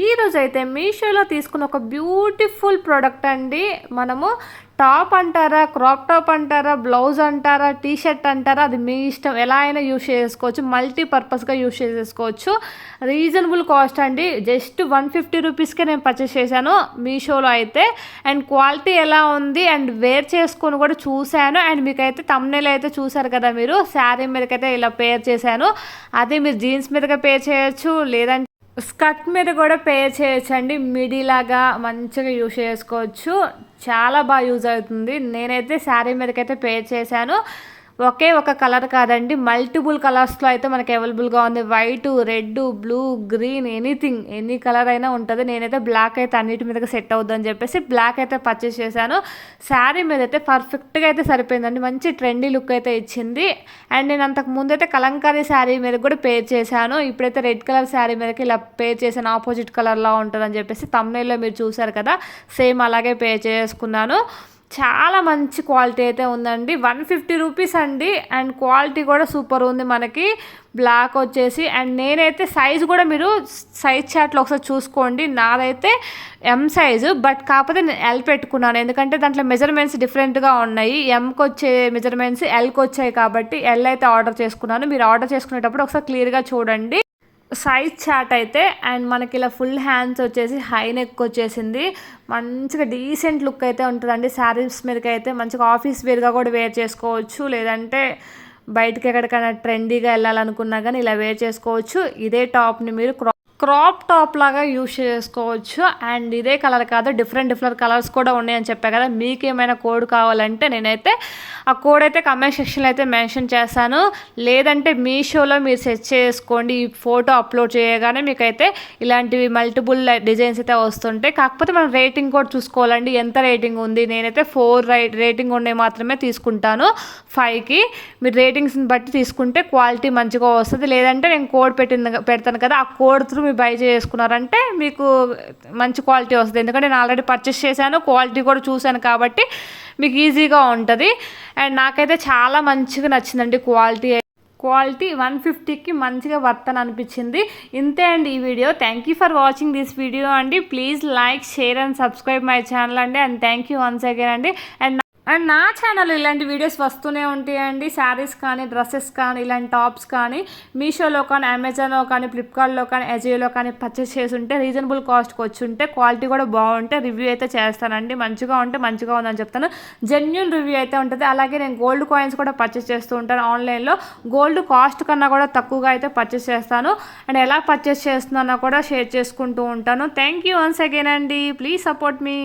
ఈరోజు అయితే మీషోలో తీసుకున్న ఒక బ్యూటిఫుల్ ప్రోడక్ట్ అండి. మనము టాప్ అంటారా క్రాప్ టాప్ అంటారా బ్లౌజ్ అంటారా టీ షర్ట్ అంటారా అది మీ ఇష్టం. ఎలా అయినా యూస్ చేసుకోవచ్చు మల్టీ పర్పస్గా యూస్ చేసుకోవచ్చు. రీజనబుల్ కాస్ట్ అండి. జస్ట్ వన్ ఫిఫ్టీ రూపీస్కే నేను పర్చేస్ చేశాను మీషోలో అయితే. అండ్ క్వాలిటీ ఎలా ఉంది అండ్ వేర్ చేసుకొని కూడా చూశాను. అండ్ మీకైతే తమ్నేల్ అయితే చూశారు కదా మీరు శారీ మీదకైతే ఇలా పేర్ చేశాను. అదే మీరు జీన్స్ మీదగా పేర్ చేయొచ్చు లేదంటే స్కర్ట్ మీద కూడా పే చేయొచ్చండి. మిడీ లాగా మంచిగా యూజ్ చేసుకోవచ్చు. చాలా బాగా యూజ్ అవుతుంది. నేనైతే శారీ మీదకైతే పే చేశాను. ఒకే ఒక కలర్ కాదండి మల్టిపుల్ కలర్స్లో అయితే మనకి అవైలబుల్గా ఉంది. White red blue green anything any colour అయినా ఉంటుంది. నేనైతే బ్లాక్ అయితే అన్నిటి మీదకి సెట్ అవుద్దని చెప్పేసి బ్లాక్ అయితే పర్చేస్ చేశాను. శారీ మీద అయితే పర్ఫెక్ట్గా అయితే సరిపోయిందండి. మంచి ట్రెండీ లుక్ అయితే ఇచ్చింది. అండ్ నేను అంతకు ముందు అయితే కలంకారీ శారీ మీద కూడా పేర్ చేశాను. ఇప్పుడైతే రెడ్ కలర్ శారీ మీదకి ఇలా పేర్ చేశాను ఆపోజిట్ కలర్లో ఉంటుందని చెప్పేసి తమ్నేల్లో మీరు చూసారు కదా సేమ్ అలాగే పే చేసుకున్నాను. చాలా మంచి క్వాలిటీ అయితే ఉందండి. వన్ ఫిఫ్టీ రూపీస్ అండి. అండ్ క్వాలిటీ కూడా సూపర్ ఉంది మనకి. బ్లాక్ వచ్చేసి అండ్ నేనైతే సైజు కూడా మీరు సైజ్ చాట్లో ఒకసారి చూసుకోండి. నాదైతే ఎం సైజు బట్ కాకపోతే నేను ఎల్ పెట్టుకున్నాను. ఎందుకంటే దాంట్లో మెజర్మెంట్స్ డిఫరెంట్గా ఉన్నాయి. ఎంకి వచ్చే మెజర్మెంట్స్ ఎల్కి వచ్చాయి కాబట్టి ఎల్ అయితే ఆర్డర్ చేసుకున్నాను. మీరు ఆర్డర్ చేసుకునేటప్పుడు ఒకసారి క్లియర్గా చూడండి. సైజ్ చాట్ అయితే అండ్ మనకి ఇలా ఫుల్ హ్యాండ్స్ వచ్చేసి హై నెక్ వచ్చేసింది. మంచిగా డీసెంట్ లుక్ అయితే ఉంటుందండి. శారీస్ మీదకి అయితే మంచిగా ఆఫీస్ వేర్గా కూడా వేర్ చేసుకోవచ్చు. లేదంటే బయటకి ఎక్కడికైనా ట్రెండీగా వెళ్ళాలనుకున్నా కానీ ఇలా వేర్ చేసుకోవచ్చు. ఇదే టాప్ని మీరు క్రా క్రాప్ టాప్ లాగా యూస్ చేసుకోవచ్చు. అండ్ ఇదే కలర్ కాదు డిఫరెంట్ డిఫరెంట్ కలర్స్ కూడా ఉన్నాయని చెప్పా కదా. మీకు ఏమైనా కోడ్ కావాలంటే నేనైతే ఆ కోడ్ అయితే కమెంట్ సెక్షన్లో అయితే మెన్షన్ చేస్తాను లేదంటే మీషోలో మీరు సెర్చ్ చేసుకోండి. ఈ ఫోటో అప్లోడ్ చేయగానే మీకైతే ఇలాంటివి మల్టిపుల్ డిజైన్స్ అయితే వస్తుంటాయి. కాకపోతే మనం రేటింగ్ కూడా చూసుకోవాలండి. ఎంత రేటింగ్ ఉంది? నేనైతే ఫోర్ రేటింగ్ ఉండే మాత్రమే తీసుకుంటాను. ఫైవ్కి మీరు రేటింగ్స్ని బట్టి తీసుకుంటే క్వాలిటీ మంచిగా వస్తుంది. లేదంటే నేను కోడ్ పెట్టింది పెడతాను కదా. ఆ కోడ్ త్రూ మీరు బై చేసుకున్నారంటే మీకు మంచి క్వాలిటీ వస్తుంది. ఎందుకంటే నేను ఆల్రెడీ పర్చేస్ చేశాను క్వాలిటీ కూడా చూశాను కాబట్టి మీకు ఈజీగా ఉంటుంది. అండ్ నాకైతే చాలా మంచిగా నచ్చిందండి క్వాలిటీ క్వాలిటీ వన్ ఫిఫ్టీకి మంచిగా వర్త్ అని అనిపించింది. ఇంతే అండి ఈ video thank you for watching this video అండి. Please like share and subscribe my channel అండి. And thank you once again అండి. అండ్ అండ్ నా ఛానల్ ఇలాంటి వీడియోస్ వస్తూనే ఉంటాయండి. శారీస్ కానీ డ్రెస్సెస్ కానీ ఇలాంటి టాప్స్ కానీ మీషోలో కానీ అమెజాన్లో కానీ ఫ్లిప్కార్ట్లో కానీ అజియోలో కానీ పర్చేస్ చేసి ఉంటే రీజనబుల్ కాస్ట్కి వచ్చి ఉంటే క్వాలిటీ కూడా బాగుంటే రివ్యూ అయితే చేస్తానండి. మంచిగా ఉంటే మంచిగా ఉందని చెప్తాను. జెన్యున్ రివ్యూ అయితే ఉంటుంది. అలాగే నేను గోల్డ్ కాయిన్స్ కూడా పర్చేస్ చేస్తూ ఉంటాను ఆన్లైన్లో గోల్డ్ కాస్ట్ కన్నా కూడా తక్కువగా అయితే పర్చేస్ చేస్తాను. అండ్ ఎలా పర్చేస్ చేస్తున్నానో కూడా షేర్ చేసుకుంటూ ఉంటాను. థ్యాంక్ యూ వన్స్ అగైన్ అండి. Please support me